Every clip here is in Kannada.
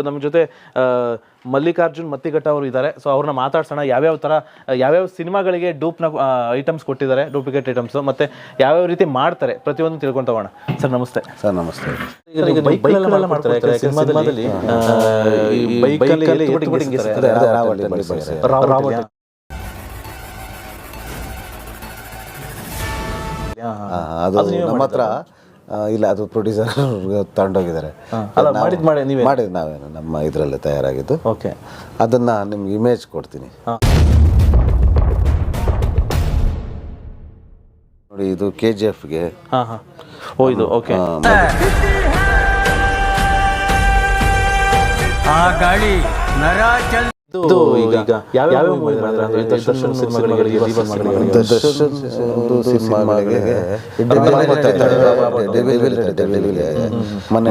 ನಮ್ಮ ಜೊತೆ ಆ, ಮಲ್ಲಿಕಾರ್ಜುನ್ ಮತ್ತಿಘಟ್ಟ ಅವರು ಇದ್ದಾರೆ. ಸೊ ಅವ್ರನ್ನ ಮಾತಾಡ್ಸೋಣ. ಯಾವ್ಯಾವ ಥರ ಯಾವ್ಯಾವ ಸಿನಿಮಾಗಳಿಗೆ ಡೂಪ್ನ ಐಟಮ್ಸ್ ಕೊಟ್ಟಿದ್ದಾರೆ ಡೂಪ್ಲಿಕೇಟ್ ಐಟಮ್ಸ್ ಮತ್ತೆ ಯಾವ್ಯಾವ ರೀತಿ ಮಾಡ್ತಾರೆ ಪ್ರತಿಯೊಂದು ತಿಳ್ಕೊಂತವಣ ಹೋಗೋಣ. ಸರ್ ನಮಸ್ತೆ. ಸರ್ ನಮಸ್ತೆ. ಸಿನಿಮಾದಲ್ಲಿ. ಅದೇ ನಮ್ಮ ಹತ್ರ ಇಲ್ಲ ಅದು ಪ್ರೊಡ್ಯೂಸರ್ ತಗೊಂಡೋಗಿದ್ದಾರೆ. ಅಲ್ಲ ಮಾಡಿದ್ ಮಾಡಿ ನೀವೇ? ಮಾಡಿದ್ ನಾವೇನು ನಮ್ಮ ಇದರಲ್ಲೇ ತಯಾರಾಗಿದ್ದು. ಓಕೆ. ಅದನ್ನ ನಿಮ್ಗೆ ಇಮೇಜ್ ಕೊಡ್ತೀನಿ. ಹಾ. ನೋಡಿ ಇದು ಕೆ ಜಿ ಎಫ್ಗೆ ಹಾ ಹಾ. ಓ ಇದು ಓಕೆ. ಆ ಗಾಳಿ ನರ ಚಲ್ ಇದು ಈಗ ಯಾವ್ಯಾವ ದರ್ಶನ್ ಸಿನಿಮಾಗಳಿಗೆ ದರ್ಶನ್ ಸಿನಿಮಾಗಳಿಗೆ ಮೊನ್ನೆ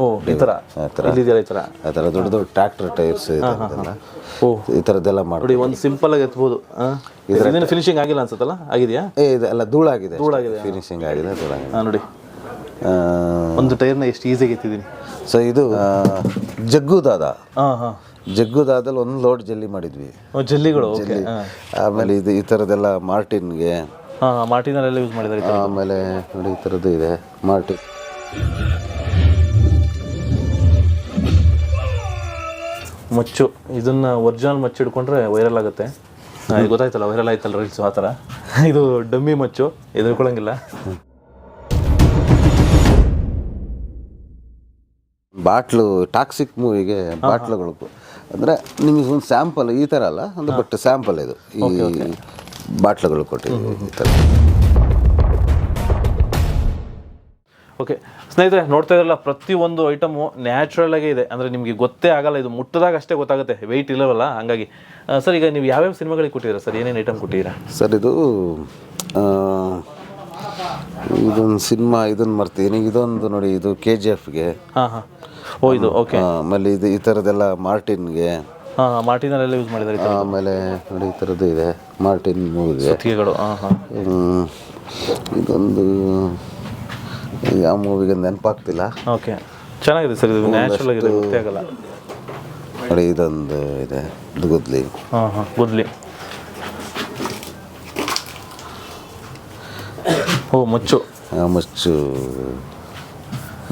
ಓ ಈ ಥರ ಈ ತರ? ಆ ಥರ ದೊಡ್ಡ ದೊಡ್ಡ ಟ್ರ್ಯಾಕ್ಟರ್ ಟೈರ್ಸ್ ಓ. ಈ ಥರದ್ದೆಲ್ಲ ಮಾಡಿ ಒಂದು ಸಿಂಪಲ್ ಆಗಿ ಎತ್ಬೋದು. ಇದನ್ನ ಫಿನಿಶಿಂಗ್ ಆಗಿಲ್ಲ ಅನ್ಸುತ್ತಲ್ಲ? ಆಗಿದೆಯಾ? ಏ ಇದೆಲ್ಲ ಧೂಳಾಗಿದೆ ಧೂಳಾಗಿದೆ, ಫಿನಿಶಿಂಗ್ ಆಗಿದೆ ಧೂಳಾಗಿದೆ. ನೋಡಿ. ಒಂದು ಟೈರ್ನ ಎಷ್ಟು ಈಸಿಯಾಗಿ ಎತ್ತಿದ್ದೀನಿ. ಸೊ ಇದು ಜಗ್ಗುದಾದ ಜಗ್ಗು ದಾದ. ಹಾ ಹಾ. ಜಗ್ಗು ದಾದಲ್ಲಿ ಒಂದು ಲೋಡ್ ಜಲ್ಲಿ ಮಾಡಿದ್ವಿ. ಜಲ್ಲಿಗಳು ಆಮೇಲೆ ಇದು ಈ ಥರದ್ದೆಲ್ಲ ಮಾರ್ಟಿನ್ಗೆ. ಹಾ ಮಾರ್ಟಿನಲ್ಲೆಲ್ಲ ಯೂಸ್ ಮಾಡಿದ್ದಾರೆ. ಆಮೇಲೆ ನೋಡಿ ಈ ಥರದ್ದು ಇದೆ ಮಾರ್ಟಿನ್ ಮಚ್ಚು ಇದನ್ನ ಒರಿಜಿನಲ್ ಮಚ್ಚು ಹಿಡ್ಕೊಂಡ್ರೆ ವೈರಲ್ ಆಗುತ್ತೆ. ಗೊತ್ತಾಯ್ತಲ್ಲ ವೈರಲ್ ಆಯ್ತಲ್ಲ ರೀಲ್ಸ್ ಆ ಥರ. ಇದು ಡಮ್ಮಿ ಮಚ್ಚು ಎದುರ್ಕೊಳಂಗಿಲ್ಲ. ಬಾಟ್ಲು ಟಾಕ್ಸಿಕ್ ಮೂವಿಗೆ ಬಾಟ್ಲುಗಳು ಅಂದರೆ ನಿಮಗೆ ಒಂದು ಸ್ಯಾಂಪಲ್ ಈ ಥರ ಅಲ್ಲ ಒಂದು ಬಟ್ ಸ್ಯಾಂಪಲ್ ಇದು. ಈ ಬಾಟ್ಲುಗಳು ಕೊಟ್ಟಿದ್ದೀವಿ ಈ ಥರ ಓಕೆ ಸ್ನೇಹಿತರೆ ನೋಡ್ತಾ ಇದ್ರಲ್ಲ ಪ್ರತಿಯೊಂದು ಐಟಮು ನ್ಯಾಚುರಲ್ ಆಗೇ ಇದೆ. ಅಂದರೆ ನಿಮಗೆ ಗೊತ್ತೇ ಆಗಲ್ಲ ಇದು ಮುಟ್ಟಿದಾಗ ಅಷ್ಟೇ ಗೊತ್ತಾಗುತ್ತೆ. ವೆಯ್ಟ್ ಇಲ್ಲವಲ್ಲ ಹಂಗಾಗಿ. ಸರ್ ಈಗ ನೀವು ಯಾವ್ಯಾವ ಸಿನಿಮಾಗಳಿಗೆ ಕೊಟ್ಟಿದ್ದೀರಾ ಸರ್? ಏನೇನು ಐಟಮ್ ಕೊಟ್ಟಿದ್ದೀರಾ? ಸರ್ ಇದು ಇದೊಂದು ಸಿನಿಮಾ ಇದನ್ನು ಮರ್ತೀನಿ ಇದೊಂದು ನೋಡಿ ಇದು ಕೆ ಜಿ ಎಫ್ಗೆ ಹಾಂ ಹಾಂ. ಓ ಇದು ಓಕೆ. ಆಮೇಲೆ ಇದು ಈ ಥರದ್ದೆಲ್ಲ ಮಾರ್ಟಿನ್ಗೆ. ಹಾಂ ಮಾರ್ಟಿನಲ್ಲೆಲ್ಲ ಯೂಸ್ ಮಾಡಿದ್ದಾರೆ ಈ ಥರ ಆಮೇಲೆ ನೋಡಿ ಈ ಥರದ್ದು ಇದೆ ಮಾರ್ಟಿನ್ ಮೂವಿಗೆ. ಸುತ್ತಿಗೆಗಳು ಹಾಂ ಹಾಂ. ಇದೊಂದು ಯಾವ ಮೂವಿಗೆ ನೆನಪಾಗ್ತಿಲ್ಲ. ಓಕೆ. ಚೆನ್ನಾಗಿದೆ ಸರ್ ಇದು ನ್ಯಾಚುರಲ್ ಆಗಿದೆ ಗೊತ್ತೇ ಆಗಲ್ಲ. ನೋಡಿ ಇದೊಂದು ಇದೆ ದುಗುದ್ಲಿ ಹಾಂ ಹಾಂ ಗುದ್ಲಿ. ಓ ಮಚ್ಚು. ಆ, ಮಚ್ಚು.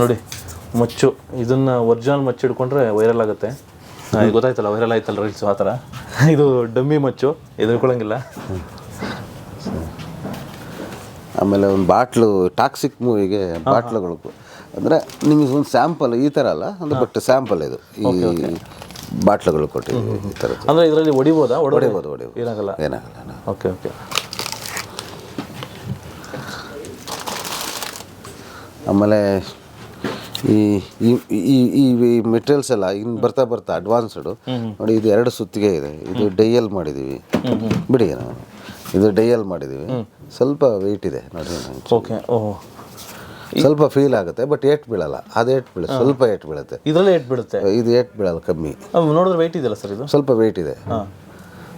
ನೋಡಿ. ಮಚ್ಚು ಇದನ್ನ ಒರಿಜಿನಲ್ ಮಚ್ಚು ಹಿಡ್ಕೊಂಡ್ರೆ ವೈರಲ್ ಆಗುತ್ತೆ. ಇದು ಗೊತ್ತಾಯ್ತಲ್ಲ ವೈರಲ್ ಆಯ್ತಲ್ಲ ರೀಲ್ಸ್ ಆ ಥರ. ಇದು ಡಮ್ಮಿ ಮಚ್ಚು ಎದುರ್ಕೊಳಂಗಿಲ್ಲ ಆಮೇಲೆ ಒಂದು ಬಾಟ್ಲು ಟಾಕ್ಸಿಕ್ ಮೂವಿಗೆ ಬಾಟ್ಲುಗಳು ಅಂದರೆ ನಿಮಗೆ ಒಂದು ಸ್ಯಾಂಪಲ್ ಈ ಥರ ಅಲ್ಲ ಒಂದು ಬಟ್ ಸ್ಯಾಂಪಲ್ ಇದು. ಈ ಬಾಟ್ಲುಗಳು ಕೊಟ್ಟಿದ್ದೀವಿ ಈ ಥರದ್ದು ಅಂದರೆ ಇದರಲ್ಲಿ ಹೊಡಿಬೋದಾ ಹೊಡಿಬೋದು ಹೊಡಿಬೋದು ಏನಾಗಲ್ಲ ಏನಾಗಲ್ಲ. Okay okay. ಆಮೇಲೆ ಈ ಈ- ಈ ಈ ಮೆಟೀರಿಯಲ್ಸ್ ಎಲ್ಲ ಇನ್ ಬರ್ತಾ ಬರ್ತಾ ಅಡ್ವಾನ್ಸ್ಡ್ ನೋಡಿ ಇದು ಎರಡು ಸುತ್ತಿಗೆ ಇದೆ. ಇದು ಡೈಯಲ್ ಮಾಡಿದ್ದೀವಿ ಬಿಡಿ ನಾವು ಇದು ಡೈಯಲ್ ಮಾಡಿದ್ದೀವಿ ಸ್ವಲ್ಪ ವೆಯ್ಟ್ ಇದೆ ನೋಡಿ ಓಕೆ ಓಹ್ ಸ್ವಲ್ಪ ಫೀಲ್ ಆಗುತ್ತೆ ಬಟ್ ಏಟ್ ಬೀಳಲ್ಲ. ಅದು ಏಟ್ ಬೀಳುತ್ತೆ. ಸ್ವಲ್ಪ ಏಟ್ ಬೀಳುತ್ತೆ. ಇದರಲ್ಲಿ ಏಟ್ ಬೀಳುತ್ತೆ? ಇದು ಏಟ್ ಬೀಳಲ್ಲ ಕಮ್ಮಿ. ನೋಡಿದ್ರೆ ವೆಯ್ಟ್ ಇದೆಯಲ್ಲ ಸರ್ ಇದು? ಸ್ವಲ್ಪ ವೆಯ್ಟ್ ಇದೆ.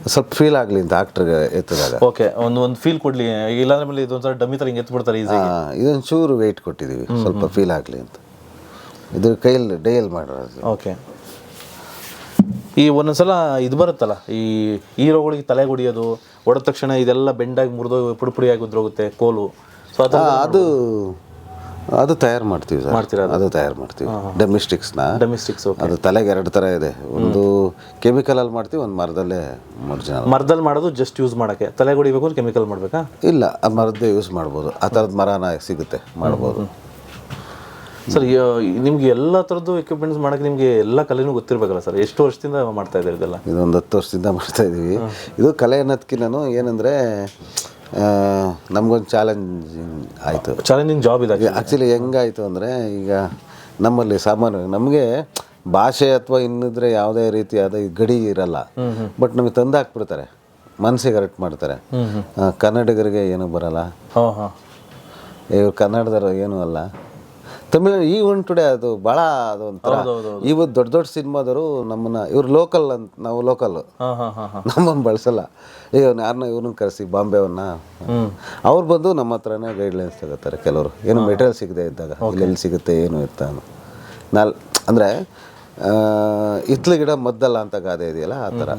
ಸ್ವಲ್ಪ ಫೀಲ್ ಆಗಲಿ ಅಂತ ಆಕ್ಟ್ರಿಗೆ ಎತ್ತಿದಾಗ. ಓಕೆ ಒಂದು ಒಂದು ಫೀಲ್ ಕೊಡಲಿ. ಇಲ್ಲಾಂದ್ರೆ ಮೇಲೆ ಇದೊಂಥರ ಡಮ್ಮಿ ಥರ ಹಿಂಗೆ ಎತ್ತು ಬಿಡ್ತಾರೆ ಈಸಿ ಇದೊಂದು ಚೂರು ವೆಯ್ಟ್ ಕೊಟ್ಟಿದ್ದೀವಿ ಸ್ವಲ್ಪ ಫೀಲ್ ಆಗಲಿ ಅಂತ. ಇದು ಕೈಯಲ್ಲಿ ಡೈಯಲ್ ಮಾಡಿರೋದು. ಓಕೆ. ಈ ಒಂದೊಂದ್ಸಲ ಇದು ಬರುತ್ತಲ್ಲ ಈ ಹೀರೋಗಳಿಗೆ ತಲೆ ಹೊಡಿಯೋದು ಹೊಡೆದ ತಕ್ಷಣ ಇದೆಲ್ಲ ಬೆಂಡಾಗಿ ಮುರಿದು ಪುಡಿ ಪುಡಿಯಾಗಿ ಉದ್ರೋಗುತ್ತೆ ಕೋಲು. ಸೊ ಅದು ಅದು ಅದು ತಯಾರು ಮಾಡ್ತೀವಿ ಸರ್. ಮಾಡ್ತೀರಾ ಅದು? ತಯಾರು ಮಾಡ್ತೀವಿ. ಡೊಮೆಸ್ಟಿಕ್ಸ್ನ ಡೊಮೆಸ್ಟಿಕ್ಸ್ ಅದು ತಲೆಗೆ ಎರಡು ಥರ ಇದೆ. ಒಂದು ಕೆಮಿಕಲಲ್ಲಿ ಮಾಡ್ತೀವಿ ಒಂದು ಮರದಲ್ಲೇ ಒರಿಜಿನಲ್ ಮರದಲ್ಲಿ ಮಾಡೋದು ಜಸ್ಟ್ ಯೂಸ್ ಮಾಡೋಕ್ಕೆ. ತಲೆ ಹೊಡಿಬೇಕು ಅಂದ್ರೆ ಕೆಮಿಕಲ್ ಮಾಡಬೇಕಾ? ಇಲ್ಲ ಆ ಮರದ್ದೇ ಯೂಸ್ ಮಾಡ್ಬೋದು. ಆ ಥರದ ಮರನ ಸಿಗುತ್ತೆ ಮಾಡ್ಬೋದು. ಸರ್ ನಿಮ್ಗೆ ಎಲ್ಲ ಥರದ್ದು ಎಕ್ವಿಪ್ಮೆಂಟ್ಸ್ ಮಾಡಕ್ಕೆ ನಿಮಗೆ ಎಲ್ಲ ಕಲೆನೂ ಗೊತ್ತಿರಬೇಕಲ್ಲ ಸರ್? ಎಷ್ಟು ವರ್ಷದಿಂದ ಮಾಡ್ತಾ ಇದ್ದಾರೆ ಇದೆಲ್ಲ? ಇದೊಂದು ಹತ್ತು ವರ್ಷದಿಂದ ಮಾಡ್ತಾ ಇದ್ದೀವಿ. ಇದು ಕಲೆ ಅನ್ನೋದಕ್ಕಿಂತ ಏನಂದರೆ ನಮಗೊಂದು ಚಾಲೆಂಜಿಂಗ್ ಆಯಿತು. ಚಾಲೆಂಜಿಂಗ್ ಜಾಬ್ ಇದೆ ಆ್ಯಕ್ಚುಲಿ ಹೆಂಗಾಯಿತು ಅಂದರೆ ಈಗ ನಮ್ಮಲ್ಲಿ ಸಾಮಾನ್ಯ ನಮಗೆ ಭಾಷೆ ಅಥವಾ ಇನ್ನಿದ್ರೆ ಯಾವುದೇ ರೀತಿಯಾದ ಈ ಗಡಿ ಇರಲ್ಲ. ಬಟ್ ನಮಗೆ ತಂದು ಹಾಕ್ಬಿಡ್ತಾರೆ ಮನಸ್ಸಿಗೆ ಕರೆಕ್ಟ್ ಮಾಡ್ತಾರೆ. ಕನ್ನಡಿಗರಿಗೆ ಏನೂ ಬರಲ್ಲ. ಇವ್ರು ಕನ್ನಡದವರು ಏನೂ ಅಲ್ಲ. ತಮಿಳು ಈ ಒನ್ ಟುಡೇ ಅದು ಭಾಳ ಅದು ಒಂಥರ. ಇವತ್ತು ದೊಡ್ಡ ದೊಡ್ಡ ಸಿನಿಮಾದವರು ನಮ್ಮನ್ನ ಇವ್ರು ಲೋಕಲ್ ಅಂತ ನಾವು ಲೋಕಲ್ ನಮ್ಮನ್ನು ಬಳಸಲ್ಲ. ಈಗ ಯಾರನ್ನ ಇವ್ರನ್ನ ಕರೆಸಿ ಬಾಂಬೆವನ್ನ ಅವ್ರು ಬಂದು ನಮ್ಮ ಹತ್ರನೇ ಗೈಡ್ಲೈನ್ಸ್ ತಗೋತಾರೆ ಕೆಲವರು. ಏನು ಮೆಟೀರಿಯಲ್ ಸಿಗದೆ ಇದ್ದಾಗ ಎಲ್ಲೆಲ್ಲಿ ಸಿಗುತ್ತೆ ಏನು ಇರ್ತಾ ನಾಲ್ ಅಂದರೆ ಇತ್ಲ ಗಿಡ ಮದ್ದಲ್ಲ ಅಂತ ಗಾದೆ ಇದೆಯಲ್ಲ ಆ ಥರ.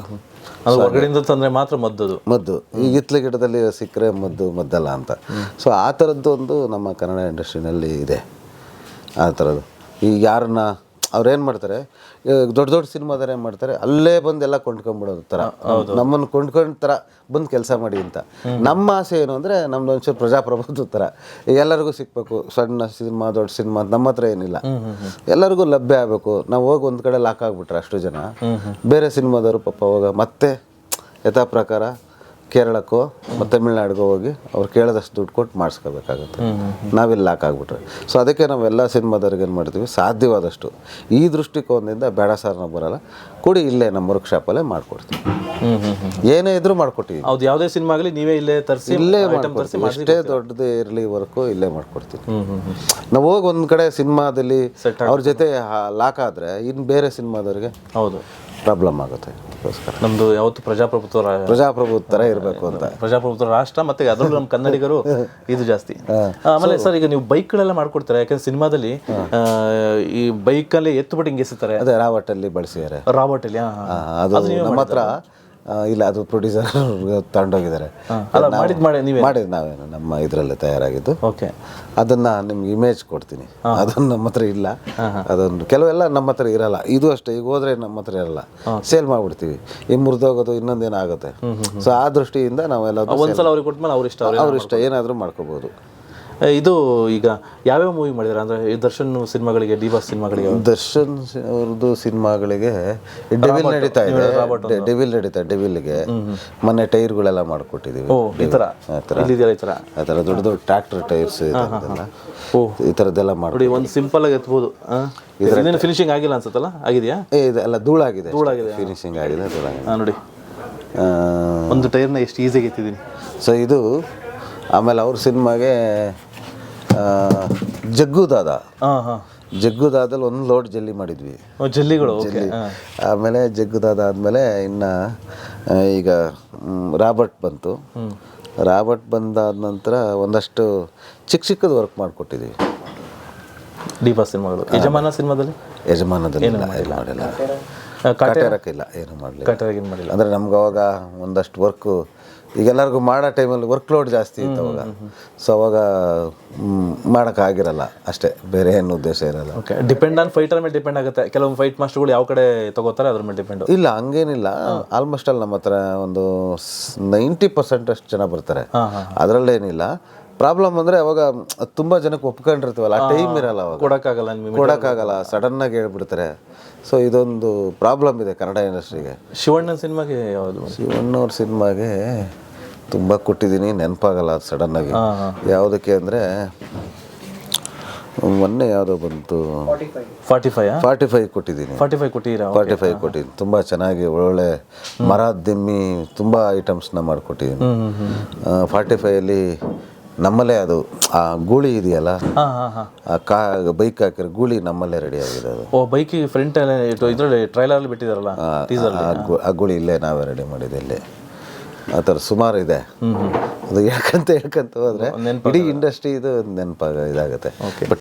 ಹೊರಗಡೆಯಿಂದ ತಂದರೆ ಮಾತ್ರ ಮದ್ದು ಮದ್ದು. ಈ ಇತ್ಲ ಗಿಡದಲ್ಲಿ ಸಿಕ್ಕರೆ ಮದ್ದು ಮದ್ದಲ್ಲ ಅಂತ. ಸೊ ಆ ಥರದ್ದು ಒಂದು ನಮ್ಮ ಕನ್ನಡ ಇಂಡಸ್ಟ್ರಿನಲ್ಲಿ ಇದೆ. ಆ ಥರದ್ದು. ಈಗ ಯಾರನ್ನ ಅವ್ರೇನು ಮಾಡ್ತಾರೆ ದೊಡ್ಡ ದೊಡ್ಡ ಸಿನಿಮಾದವ್ರು ಏನು ಮಾಡ್ತಾರೆ ಅಲ್ಲೇ ಬಂದು ಎಲ್ಲ ಕೊಂಡ್ಕೊಂಡ್ಬಿಡೋದು ಥರ ನಮ್ಮನ್ನು ಕೊಂಡ್ಕೊಂಡ್ ಥರ ಬಂದು ಕೆಲಸ ಮಾಡಿ ಅಂತ. ನಮ್ಮ ಆಸೆ ಏನು ಅಂದರೆ ನಮ್ದು ಒಂಚೂರು ಪ್ರಜಾಪ್ರಭುತ್ವ ಥರ ಈಗ ಎಲ್ಲರಿಗೂ ಸಿಗಬೇಕು ಸಣ್ಣ ಸಿನಿಮಾ ದೊಡ್ಡ ಸಿನಿಮಾ ಅಂತ ನಮ್ಮ ಹತ್ರ ಏನಿಲ್ಲ. ಎಲ್ಲರಿಗೂ ಲಭ್ಯ ಆಗಬೇಕು. ನಾವು ಹೋಗಿ ಒಂದು ಕಡೆ ಲಾಕ್ ಆಗ್ಬಿಟ್ರೆ ಅಷ್ಟು ಜನ. ಬೇರೆ ಸಿನಿಮಾದವರು ಪಾಪ ಹೋಗ ಮತ್ತೆ ಯಥಾ ಪ್ರಕಾರ ಕೇರಳಕ್ಕೋ ಮತ್ತು ತಮಿಳ್ನಾಡಿಗೋ ಹೋಗಿ ಅವ್ರು ಕೇಳಿದಷ್ಟು ದುಡ್ಡು ಕೊಟ್ಟು ಮಾಡಿಸ್ಕೋಬೇಕಾಗುತ್ತೆ. ನಾವಿಲ್ಲಿ ಲಾಕ್ ಆಗಿಬಿಟ್ರೆ. ಸೊ ಅದಕ್ಕೆ ನಾವೆಲ್ಲ ಸಿನಿಮಾದವ್ರಿಗೆ ಏನು ಮಾಡ್ತೀವಿ? ಸಾಧ್ಯವಾದಷ್ಟು ಈ ದೃಷ್ಟಿಕೋನದಿಂದ ಬೇಡ ಸರ್ ನಾವು ಬರಲ್ಲ. ಕೊಡಿ ಇಲ್ಲೇ ನಮ್ಮ ವರ್ಕ್ಶಾಪಲ್ಲೇ ಮಾಡಿಕೊಡ್ತೀವಿ. ಹ್ಮ್ ಹ್ಮ್ ಹ್ಮ್ ಏನೇ ಇದ್ರೂ ಮಾಡ್ಕೊಟ್ಟಿವಿ ಅದು ಯಾವುದೇ ಸಿನಿಮಾ ಆಗಲಿ ನೀವೇ ಇಲ್ಲೇ ತರಿಸಿ ಇಲ್ಲೇ ಮಾಡ್ಕೊಡ್ತೀವಿ. ಎಷ್ಟೇ ದೊಡ್ಡದೇ ಇರಲಿ ವರ್ಕು ಇಲ್ಲೇ ಮಾಡ್ಕೊಡ್ತೀವಿ. ನಾವು ಹೋಗಿ ಒಂದು ಕಡೆ ಸಿನಿಮಾದಲ್ಲಿ ಅವ್ರ ಜೊತೆ ಲಾಕ್ ಆದರೆ ಇನ್ನು ಬೇರೆ ಸಿನಿಮಾದವ್ರಿಗೆ ಹೌದು. ಪ್ರಾಬ್ಲಮ್ ಆಗುತ್ತೆ ಅದಕ್ಕೋಸ್ಕರ. ನಮ್ದು ಯಾವತ್ತು ಪ್ರಜಾಪ್ರಭುತ್ವ ರಾ- ಪ್ರಜಾಪ್ರಭುತ್ವ ಥರ ಇರಬೇಕು ಅಂತ. ಪ್ರಜಾಪ್ರಭುತ್ವ ರಾಷ್ಟ್ರ ಮತ್ತೆ ಅದರಲ್ಲೂ ನಮ್ಮ ಕನ್ನಡಿಗರು ಇದು ಜಾಸ್ತಿ. ಆಮೇಲೆ ಸರ್ ಈಗ ನೀವು ಬೈಕ್ಗಳೆಲ್ಲ ಮಾಡ್ಕೊಡ್ತಾರೆ? ಯಾಕಂದ್ರೆ ಸಿನಿಮಾದಲ್ಲಿ ಆ, ಈ ಬೈಕಲ್ಲಿ ಎತ್ತುಬಿಟ್ಟು ಹಿಂಗೆ ಎಸಿತಾರೆ. ಅದೇ ರಾವಟಲ್ಲಿ ಬಳಸಿದ್ದಾರೆ. ರಾಬರ್ಟ್ ಅಲ್ಲಿ ಅದು ನಮ್ಮ ಹತ್ರ ಇಲ್ಲ ಅದು ಪ್ರೊಡ್ಯೂಸರ್ ತಗೊಂಡೋಗಿದ್ದಾರೆ ಅಲ್ಲ ಮಾಡಿದ್ ಮಾಡಿ ನೀವೇ? ಮಾಡಿದ್ ನಾವೇನು ನಮ್ಮ ಇದರಲ್ಲೇ ತಯಾರಾಗಿದ್ದು. ಓಕೆ. ಅದನ್ನ ನಿಮ್ಗೆ ಇಮೇಜ್ ಕೊಡ್ತೀನಿ. ಅದನ್ನ ನಮ್ಮ ಹತ್ರ ಇಲ್ಲ. ಅದೊಂದು ಕೆಲವೆಲ್ಲ ನಮ್ಮ ಹತ್ರ ಇರಲ್ಲ. ಇದು ಅಷ್ಟೇ ಈಗ ಹೋದ್ರೆ ನಮ್ಮ ಹತ್ರ ಇರಲ್ಲ. ಸೇಲ್ ಮಾಡ್ಬಿಡ್ತೀವಿ. ಈ ಮುರಿದೋಗೋದು ಇನ್ನೊಂದೇನಾಗುತ್ತೆ. ಸೊ ಆ ದೃಷ್ಟಿಯಿಂದ ನಾವೆಲ್ಲ ಒಂದ್ಸಲ ಅವ್ರಿಗೆ ಕೊಟ್ಮೇಲೆ ಅವ್ರ ಇಷ್ಟ ಅವ್ರ ಇಷ್ಟ ಏನಾದರೂ ಮಾಡ್ಕೋಬಹುದು ಆ, ಇದು ಈಗ ಯಾವ್ಯಾವ ಮೂವಿ ಮಾಡಿದಾರೆ? ಅಂದ್ರೆ ಈ ದರ್ಶನ್ ಸಿನಿಮಾಗಳಿಗೆ ಡಿ ಬಾಸ್ ಸಿನಿಮಾಗಳಿಗೆ? ದರ್ಶನ್ ಅವ್ರದ್ದು ಸಿನಿಮಾಗಳಿಗೆ ಡೆವಿಲ್ ನಡೀತಾ ಇದೆ. ಡೆವಿಲ್ ನಡೀತಾ ಡೆವಿಲ್ಗೆ. ಮೊನ್ನೆ ಟೈರ್ಗಳೆಲ್ಲ ಮಾಡಿಕೊಟ್ಟಿದ್ದೀವಿ ಈ ಥರ ಈ ಆ ಥರ ದೊಡ್ಡ ದೊಡ್ಡ ಟ್ರ್ಯಾಕ್ಟರ್ ಟೈರ್ಸ್ ಈ ಥರದ್ದೆಲ್ಲ ಮಾಡಿ ಒಂದು ಸಿಂಪಲ್ ಆಗಿ ಎತ್ಬೋದು. ಇದರಿಂದ ಫಿನಿಶಿಂಗ್ ಆಗಿಲ್ಲ ಅನ್ಸುತ್ತಲ್ಲ? ಆಗಿದೆಯಾ? ಏ ಇದೆಲ್ಲ ಧೂಳಾಗಿದೆ ಧೂಳಾಗಿದೆ, ಫಿನಿಶಿಂಗ್ ಆಗಿದೆ ಧೂಳಾಗಿದೆ. ನೋಡಿ. ಒಂದು ಟೈರ್ನ ಎಷ್ಟು ಈಸಿಯಾಗಿ ಎತ್ತಿದ್ದೀನಿ ಸೊ ಇದು ಆಮೇಲೆ ಅವ್ರ ಸಿನಿಮಾಗೆ ಜಗ್ಗು ದಾದ. ಹಾ ಹಾ. ಜಗ್ಗು ದಾದಲ್ಲಿ ಒಂದು ಲೋಡ್ ಜಲ್ಲಿ ಮಾಡಿದ್ವಿ. ಜಲ್ಲಿಗಳು ಓಕೆ ಆಮೇಲೆ ಜಗ್ಗು ದಾದ ಆದಮೇಲೆ ಇನ್ನು ಈಗ ರಾಬರ್ಟ್ ಬಂತು. ರಾಬರ್ಟ್ ಬಂದಾದ ನಂತರ ಒಂದಷ್ಟು ಚಿಕ್ಕ ಚಿಕ್ಕದು ವರ್ಕ್ ಮಾಡಿಕೊಟ್ಟಿದ್ವಿ. ಬಾಸ್ ಸಿನಿಮಾಗಳು. ಯಜಮಾನ ಸಿನಿಮಾದಲ್ಲಿ? ಯಜಮಾನದಲ್ಲಿ ಇಲ್ಲ ಮಾಡಿಲ್ಲ. ಆ, ಕಾಟ ಏನು ಮಾಡಲಿಲ್ಲ. ಮಾಡಿಲ್ಲ. ಅಂದರೆ ನಮ್ಗೆ ಅವಾಗ ಒಂದಷ್ಟು ವರ್ಕು ಈಗ ಎಲ್ಲರಿಗೂ ಮಾಡೋ ಟೈಮಲ್ಲಿ ವರ್ಕ್ ಲೋಡ್ ಜಾಸ್ತಿ ಇತ್ತು ಅವಾಗ. ಸೊ ಅವಾಗ ಮಾಡೋಕ್ಕಾಗಿರಲ್ಲ ಅಷ್ಟೇ. ಬೇರೆ ಏನು ಉದ್ದೇಶ ಇರಲ್ಲ. ಓಕೆ ಡಿಪೆಂಡ್ ಆನ್ ಫೈಟರ್ ಮೇಲೆ ಡಿಪೆಂಡ್ ಆಗುತ್ತೆ. ಕೆಲವೊಂದು ಫೈಟ್ ಮಾಸ್ಟರ್ಗಳು ಯಾವ ಕಡೆ ತಗೋತಾರೆ ಅದ್ರ ಮೇಲೆ ಡಿಪೆಂಡ್ ಇಲ್ಲ ಹಂಗೇನಿಲ್ಲ. ಆಲ್ಮೋಸ್ಟ್ ಅಲ್ಲಿ ನಮ್ಮ ಹತ್ರ ಒಂದು ನೈಂಟಿ ಪರ್ಸೆಂಟ್ ಅಷ್ಟು ಜನ ಬರ್ತಾರೆ. ಅದರಲ್ಲೇನಿಲ್ಲ. ಪ್ರಾಬ್ಲಮ್ ಅಂದರೆ ಅವಾಗ ತುಂಬ ಜನಕ್ಕೆ ಒಪ್ಕೊಂಡಿರ್ತೀವಲ್ಲ ಆ ಟೈಮ್ ಇರಲ್ಲ ಅವಾಗ. ಕೊಡೋಕ್ಕಾಗಲ್ಲ ನಿಮಗೆ ಕೊಡೋಕ್ಕಾಗಲ್ಲ ಸಡನ್ನಾಗಿ ಹೇಳ್ಬಿಡ್ತಾರೆ. ಸೊ ಇದೊಂದು ಪ್ರಾಬ್ಲಮ್ ಇದೆ ಕನ್ನಡ ಇಂಡಸ್ಟ್ರಿಗೆ ಶಿವಣ್ಣನ ಸಿನಿಮಾಗೆ ಯಾವುದು? ಶಿವಣ್ಣವ್ರ ಸಿನಿಮಾಗೆ ತುಂಬ ಕೊಟ್ಟಿದ್ದೀನಿ ನೆನಪಾಗಲ್ಲ ಅದು ಸಡನ್ನಾಗಿ ಯಾವುದಕ್ಕೆ ಅಂದರೆ ಮೊನ್ನೆ ಯಾವುದೋ ಬಂತು. ಫಾರ್ಟಿ ಫೈವ್ ಫಾರ್ಟಿ ಫೈವ್ ಕೊಟ್ಟಿದ್ದೀನಿ ಫಾರ್ಟಿ ಫೈವ್ ಕೊಟ್ಟಿದ್ದೀರಾ ಫಾರ್ಟಿ ಫೈವ್ ಕೊಟ್ಟಿದ್ದೀನಿ. ತುಂಬ ಚೆನ್ನಾಗಿ ಒಳ್ಳೊಳ್ಳೆ ಮರ ದಿಮ್ಮಿ ತುಂಬ ಐಟಮ್ಸ್ನ ಮಾಡಿಕೊಟ್ಟಿದ್ದೀನಿ. ಫಾರ್ಟಿ ಫೈವಲ್ಲಿ ನಮ್ಮಲ್ಲೇ ಅದು ಆ ಗೂಳಿ ಇದೆಯಲ್ಲ? ಹಾಂ ಹಾಂ ಹಾಂ. ಆ ಕಾ ಬೈಕ್ ಹಾಕಿರೋ ಗೂಳಿ ನಮ್ಮಲ್ಲೇ ರೆಡಿ ಆಗಿದೆ ಅದು. ಓ ಬೈಕಿಗೆ ಫ್ರಂಟ್ ಇದ್ರಲ್ಲಿ ಟ್ರೈಲರ್ ಬಿಟ್ಟಿದಾರಲ್ಲ ಆ ಗು- ಆ ಗುಳಿ ಇಲ್ಲೇ ನಾವೇ ರೆಡಿ ಮಾಡಿದೆ ಇಲ್ಲಿ. ಆ ಥರ ಸುಮಾರು ಇದೆ. ಅದು ಯಾಕಂತ ಹೇಳ್ಕಂತ ಹೋದ್ರೆ ಇಡೀ ಇಂಡಸ್ಟ್ರಿ ಇದು ನೆನಪಾಗ ಇದಾಗುತ್ತೆ. ಬಟ್